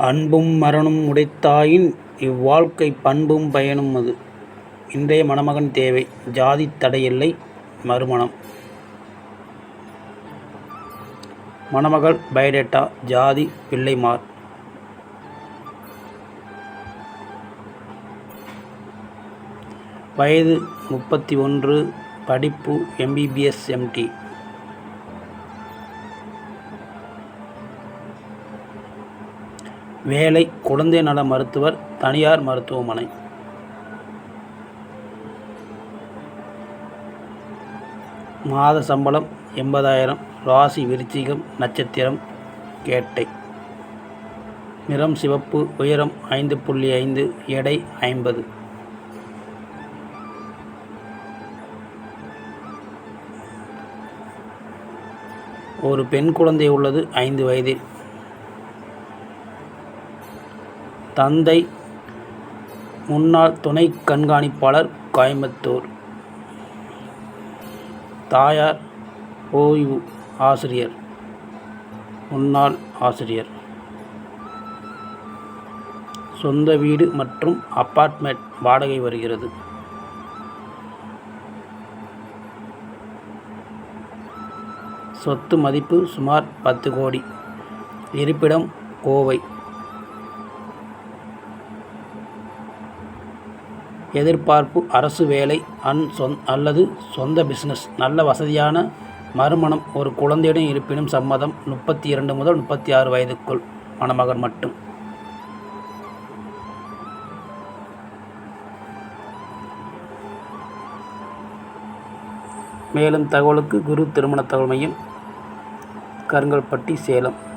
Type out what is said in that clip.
அன்பும் மரணும் உடைத்தாயின் இவ்வாழ்க்கை பண்பும் பயனும் அது. இன்றைய மணமகன் தேவை ஜாதி தடையில்லை மறுமணம்! மணமகள் பயோடேட்டா ஜாதி பிள்ளைமார். வயது முப்பத்தி ஒன்று படிப்பு எம்பிபிஎஸ் எம்டி. வேலை குழந்தை நல மருத்துவர் தனியார் மருத்துவமனை. மாத சம்பளம் எண்பதாயிரம் ராசி விருச்சிகம் நட்சத்திரம் கேட்டை. நிறம் சிவப்பு உயரம் ஐந்து புள்ளி ஐந்து எடை ஐம்பது. ஒரு பெண் குழந்தை உள்ளது ஐந்து வயதில். தந்தை முன்னாள் துணை கண்காணிப்பாளர் கோயம்புத்தூர். தாயார் ஓய்வு ஆசிரியர் முன்னாள் ஆசிரியர். சொந்த வீடு மற்றும் அப்பார்ட்மெண்ட் வாடகை வருகிறது. சொத்து மதிப்பு சுமார் பத்து கோடி. இருப்பிடம் கோவை. எதிர்பார்ப்பு அரசு வேலை அல்லது சொந்த பிஸ்னஸ் நல்ல வசதியான மறுமணம் ஒரு குழந்தையுடன் இருப்பினும் சம்மதம். முப்பத்தி இரண்டு முதல் முப்பத்தி ஆறு வயதுக்குள் மணமகன் மட்டும். மேலும் தகவலுக்கு குரு திருமண தகவல் மையம் கருங்கல்பட்டி சேலம்.